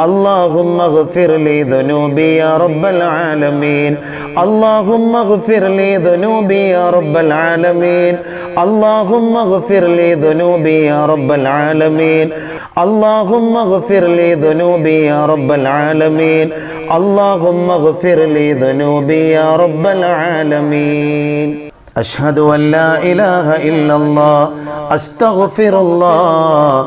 اللهم اغفر لي ذنوبي يا رب العالمين. اللهم اغفر لي ذنوبي يا رب العالمين. اللهم اغفر لي ذنوبي يا رب العالمين. اللهم اغفر لي ذنوبي يا رب العالمين. اللهم اغفر لي ذنوبي يا رب العالمين. أشهد أن لا إله إلا الله. أستغفر الله.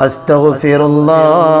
അസ്തഗ്ഫിറുല്ലാഹ്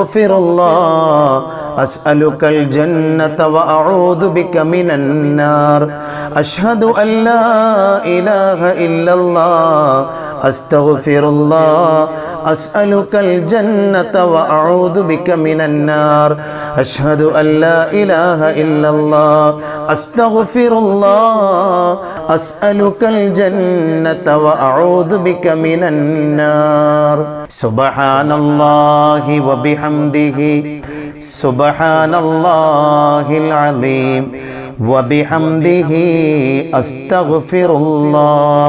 الله أسألك الجنة وأعوذ بك من النار أشهد أن لا إله إلا الله أستغفر الله أسألك الجنة وأعوذ بك من النار أشهد أن لا إله إلا الله أستغفر الله أسألك الجنة وأعوذ بك من النار سبحان الله وبحمده سبحان الله العظيم وبحمده أستغفر الله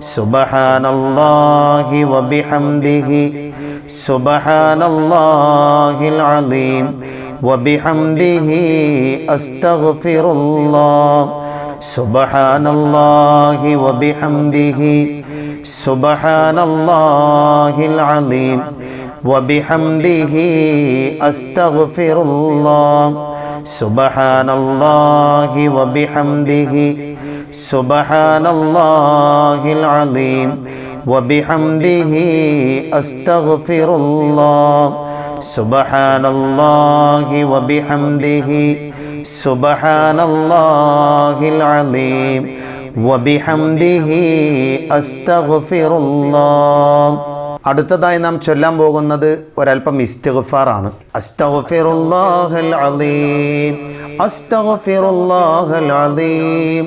سبحان الله وبحمده سبحان الله العظيم وبحمده أستغفر الله سبحان الله وبحمده سبحان الله العظيم وبحمده أستغفر الله سبحان الله وبحمده سبحان الله العظيم وبحمده أستغفر الله سبحان الله وبحمده سبحان الله العظيم وبحمده أستغفر الله അടുത്തതായി നാം ചൊല്ലാൻ പോകുന്നത് ഒരല്പം ഇസ്തിഗ്ഫാറാണ് അസ്തഗ്ഫിറുല്ലാഹൽ അലീം അസ്തഗ്ഫിറുല്ലാഹൽ അലീം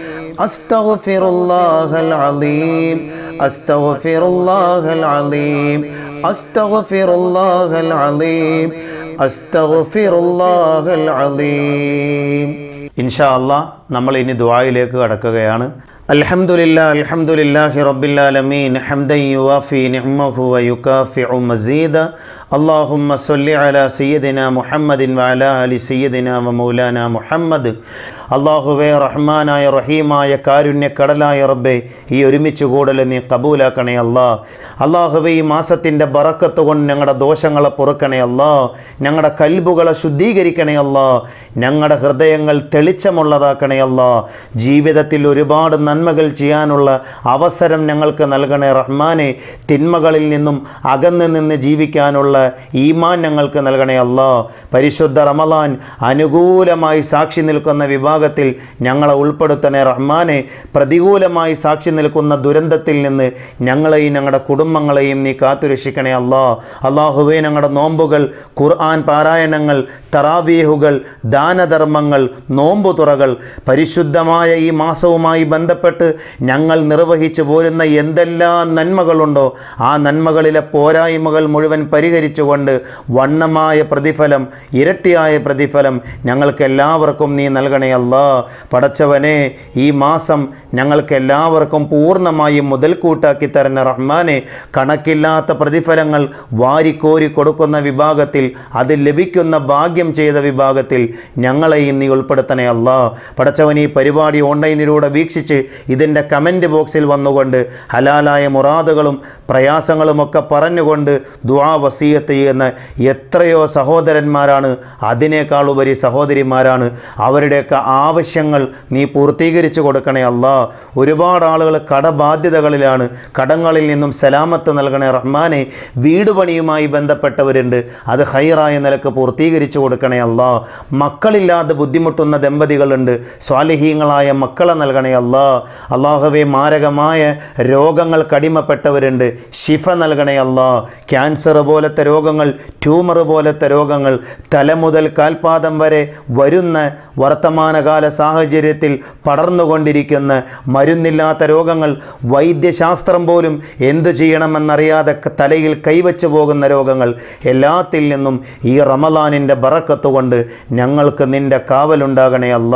أستغفر الله العظيم أستغفر الله العظيم أستغفر الله العظيم أستغفر الله العظيم إن شاء الله നമ്മൾ ഇനി ദുആയിലേക്ക് കടക്കുകയാണ് الحمد لله الحمد لله رب العالمين حمدا يوافي نعمه ويكافئ مزيدا സ്വല്ലി അലാ സയ്യദിന മുഹമ്മദിൻ വാല അലി സയ്യദിന വ മൗലാന മുഹമ്മദ്. അള്ളാഹുവേ റഹ്മാനായ റഹീമായ കാരുണ്യ കടലായ റബ്ബെ ഈ ഒരുമിച്ച് കൂടൽ നീ കബൂലാക്കണേ അല്ലാ. അള്ളാഹുവേ ഈ മാസത്തിന്റെ ബറക്കത്ത് കൊണ്ട് ഞങ്ങളുടെ ദോഷങ്ങളെ പൊറുക്കണേ അല്ലാ. ഞങ്ങളുടെ കൽബുകളെ ശുദ്ധീകരിക്കണേ അല്ലാ. ഞങ്ങളുടെ ഹൃദയങ്ങൾ തെളിച്ചമുള്ളതാക്കണേ അല്ലാ. ജീവിതത്തിൽ ഒരുപാട് നന്മകൾ ചെയ്യാനുള്ള അവസരം ഞങ്ങൾക്ക് നൽകണേ റഹ്മാനെ. തിന്മകളിൽ നിന്നും അകന്ന് നിന്ന് ജീവിക്കാനുള്ള ഈമാൻ ഞങ്ങൾക്ക് നൽകണേ അല്ലാ പരിശുദ്ധ റമലാൻ അനുകൂലമായി സാക്ഷി നിൽക്കുന്ന വിഭാഗത്തിൽ ഞങ്ങളെ ഉൾപ്പെടുത്തണേ റഹ്മാനെ. പ്രതികൂലമായി സാക്ഷി നിൽക്കുന്ന ദുരന്തത്തിൽ നിന്ന് ഞങ്ങളെയും ഞങ്ങളുടെ കുടുംബങ്ങളെയും നീ കാത്തുരക്ഷിക്കണേ അല്ലാ അള്ളാഹുവേ ഞങ്ങളുടെ നോമ്പുകൾ ഖുർആൻ പാരായണങ്ങൾ തറാവീഹുകൾ ദാനധർമ്മങ്ങൾ നോമ്പു തുറകൾ പരിശുദ്ധമായ ഈ മാസവുമായി ബന്ധപ്പെട്ട് ഞങ്ങൾ നിർവഹിച്ചു പോരുന്ന എന്തെല്ലാം നന്മകളുണ്ടോ ആ നന്മകളിലെ പോരായ്മകൾ മുഴുവൻ പരിഹരിച്ചുകൊണ്ട് വണ്ണമായ പ്രതിഫലം ഇരട്ടിയായ പ്രതിഫലം ഞങ്ങൾക്ക് എല്ലാവർക്കും നീ നൽകണേ അല്ല. പടച്ചവനെ ഈ മാസം ഞങ്ങൾക്ക് എല്ലാവർക്കും പൂർണമായും മുതൽക്കൂട്ടാക്കി തരുന്ന റഹ്മാനെ കണക്കില്ലാത്ത പ്രതിഫലങ്ങൾ വാരിക്കോരി കൊടുക്കുന്ന വിഭാഗത്തിൽ അത് ലഭിക്കുന്ന ഭാഗ്യം ചെയ്ത വിഭാഗത്തിൽ ഞങ്ങളെയും നീ ഉൾപ്പെടുത്തണേ അല്ല. പടച്ചവൻ ഈ പരിപാടി ഓൺലൈനിലൂടെ വീക്ഷിച്ച് ഇതിന്റെ കമന്റ് ബോക്സിൽ വന്നുകൊണ്ട് ഹലാലായ മുറാദുകളും പ്രയാസങ്ങളുമൊക്കെ പറഞ്ഞുകൊണ്ട് ദുആ വസീയത്ത് ചെയ്യുന്ന എത്രയോ സഹോദരന്മാരാണ്. അതിനേക്കാൾ ഉപരി സഹോദരിമാരാണ്. അവരുടെയൊക്കെ ആവശ്യങ്ങൾ നീ പൂർത്തീകരിച്ചു കൊടുക്കണേ അല്ല. ഒരുപാട് ആളുകൾ കടബാധ്യതകളിലാണ്. കടങ്ങളിൽ നിന്നും സലാമത്ത് നൽകണേ റഹ്മാനെ. വീട് പണിയുമായി ബന്ധപ്പെട്ടവരുണ്ട്. അത് ഹൈറായ നിലയ്ക്ക് പൂർത്തീകരിച്ചു കൊടുക്കണേ അല്ല. മക്കളില്ലാതെ ബുദ്ധിമുട്ടുന്ന ദമ്പതികളുണ്ട്. സ്വാലിഹീങ്ങളായ മക്കളെ നൽകണേ അല്ല. അള്ളാഹുവെ മാരകമായ രോഗങ്ങൾ കടിമപ്പെട്ടവരുണ്ട്. ഷിഫ നൽകണേ അല്ല. ക്യാൻസർ പോലത്തെ രോഗങ്ങൾ ട്യൂമർ പോലത്തെ രോഗങ്ങൾ തല മുതൽ കാൽപാദം വരെ വരുന്ന വർത്തമാനകാല സാഹചര്യത്തിൽ പടർന്നുകൊണ്ടിരിക്കുന്ന മരുന്നില്ലാത്ത രോഗങ്ങൾ വൈദ്യശാസ്ത്രം പോലും എന്തു ചെയ്യണമെന്നറിയാതെ തലയിൽ കൈവച്ചു പോകുന്ന രോഗങ്ങൾ എല്ലാത്തിൽ നിന്നും ഈ റമലാനിന്റെ ബറക്കത്ത് കൊണ്ട് ഞങ്ങൾക്ക് നിന്റെ കാവലുണ്ടാകണേ അല്ല.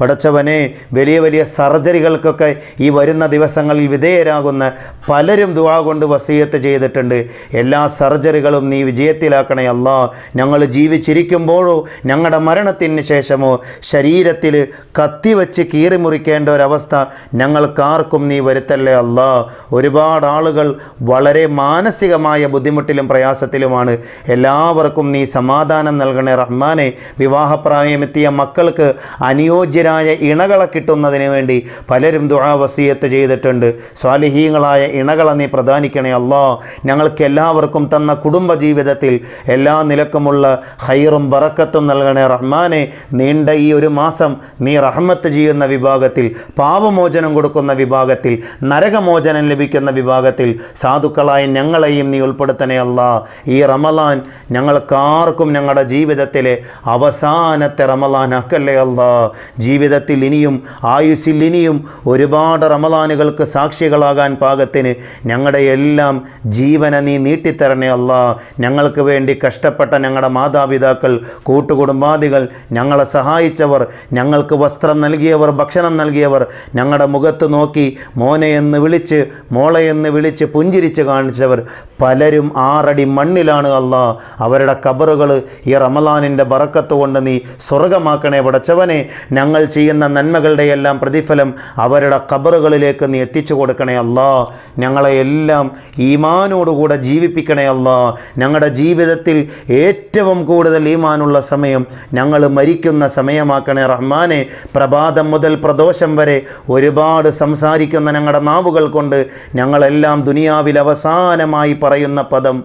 പടച്ചവനെ വലിയ വലിയ സർജറികൾക്കൊക്കെ ഈ വരുന്ന ദിവസങ്ങളിൽ വിധേയരാകുന്ന പലരും ദുവാ കൊണ്ട് വസീയത്ത് ചെയ്തിട്ടുണ്ട്. എല്ലാ സർജറികളും നീ വിജയത്തിലാക്കണേ അല്ലാ. ഞങ്ങൾ ജീവിച്ചിരിക്കുമ്പോഴോ ഞങ്ങളുടെ മരണത്തിന് ശേഷമോ ശരീരത്തിൽ കത്തിവെച്ച് കീറിമുറിക്കേണ്ട ഒരവസ്ഥ ഞങ്ങൾക്കാർക്കും നീ വരുത്തല്ലേ അല്ലാ. ഒരുപാട് ആളുകൾ വളരെ മാനസികമായ ബുദ്ധിമുട്ടിലും പ്രയാസത്തിലുമാണ്. എല്ലാവർക്കും നീ സമാധാനം നൽകണേ റഹ്മാനെ. വിവാഹപ്രായമെത്തിയ മക്കൾക്ക് അനുയോജ്യരായ ഇണകളെ കിട്ടുന്നതിന് വേണ്ടി പലരും ദുആ വസീയത്ത് ചെയ്തിട്ടുണ്ട്. സ്വാലിഹീങ്ങളായ ഇണകളെ നീ പ്രധാനിക്കണേ അല്ല. ഞങ്ങൾക്ക് എല്ലാവർക്കും തന്ന കുടുംബ കുടുംബജീവിതത്തിൽ എല്ലാ നിലക്കുമുള്ള ഹൈറും ബറക്കത്തും നൽകണേ റഹ്മാനെ. നീണ്ട ഈ ഒരു മാസം നീ റഹ്മത്ത് ചെയ്യുന്ന വിഭാഗത്തിൽ പാപമോചനം കൊടുക്കുന്ന വിഭാഗത്തിൽ നരകമോചനം ലഭിക്കുന്ന വിഭാഗത്തിൽ സാധുക്കളായ ഞങ്ങളെയും നീ ഉൾപ്പെടുത്തണേ അല്ല. ഈ റമലാൻ ഞങ്ങൾക്കാർക്കും ഞങ്ങളുടെ ജീവിതത്തിലെ അവസാനത്തെ റമലാൻ ആക്കല്ലേ അല്ല. ജീവിതത്തിൽ ഇനിയും ആയുസ്സിൽ ഇനിയും ഒരുപാട് റമലാനുകൾക്ക് സാക്ഷികളാകാൻ പാകത്തിന് ഞങ്ങളുടെ എല്ലാം ജീവന നീ നീട്ടിത്തരണേ അല്ല. ഞങ്ങൾക്ക് വേണ്ടി കഷ്ടപ്പെട്ട ഞങ്ങളുടെ മാതാപിതാക്കൾ കൂട്ടുകുടുംബാദികൾ ഞങ്ങളെ സഹായിച്ചവർ ഞങ്ങൾക്ക് വസ്ത്രം നൽകിയവർ ഭക്ഷണം നൽകിയവർ ഞങ്ങളുടെ മുഖത്ത് നോക്കി മോനെ എന്ന് വിളിച്ച് മോളെ എന്ന് വിളിച്ച് പുഞ്ചിരിച്ച് കാണിച്ചവർ പലരും ആറടി മണ്ണിലാണ് അല്ല. അവരുടെ കബറുകൾ ഈ റമലാനിന്റെ ബറക്കത്ത് കൊണ്ട് നീ സ്വർഗമാക്കണേ പടച്ചവനെ. ഞങ്ങൾ ചെയ്യുന്ന നന്മകളുടെ എല്ലാം പ്രതിഫലം അവരുടെ കബറുകളിലേക്ക് നീ എത്തിച്ചു കൊടുക്കണേ അല്ല. ഞങ്ങളെ എല്ലാം ഈമാനോടുകൂടെ ജീവിപ്പിക്കണേ അല്ല. ഞങ്ങളുടെ ജീവിതത്തിൽ ഏറ്റവും കൂടുതൽ ഈമാനുള്ള സമയം ഞങ്ങൾ മരിക്കുന്ന സമയമാക്കണേ റഹ്മാനെ. പ്രഭാതം മുതൽ പ്രദോഷം വരെ ഒരുപാട് സംസാരിക്കുന്ന ഞങ്ങളുടെ നാവുകൾ കൊണ്ട് ഞങ്ങളെല്ലാം ദുനിയാവിൽ അവസാനമായി പറയുന്ന പദം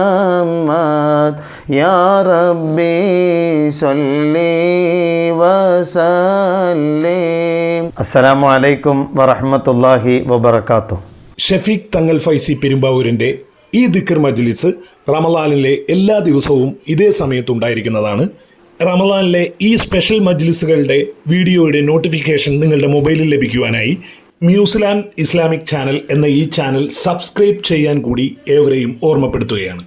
وسلم صلى الله على محمد يا ربي صل وسلم السلام عليكم ورحمة الله وبركاته ഷഫീഖ് തങ്ങൽ ഫൈസി പെരുമ്പാവൂരിന്റെ ഈ ദിക്കർ മജ്ലിസ് റമലാനിലെ എല്ലാ ദിവസവും ഇതേ സമയത്തുണ്ടായിരിക്കുന്നതാണ് റമലാനിലെ ഈ സ്പെഷ്യൽ മജ്ലിസുകളുടെ വീഡിയോയുടെ നോട്ടിഫിക്കേഷൻ നിങ്ങളുടെ മൊബൈലിൽ ലഭിക്കുവാനായി ന്യൂസിലാൻഡ് ഇസ്ലാമിക് ചാനൽ എന്ന ഈ ചാനൽ സബ്സ്ക്രൈബ് ചെയ്യാൻ കൂടി ഏവരെയും ഓർമ്മപ്പെടുത്തുകയാണ്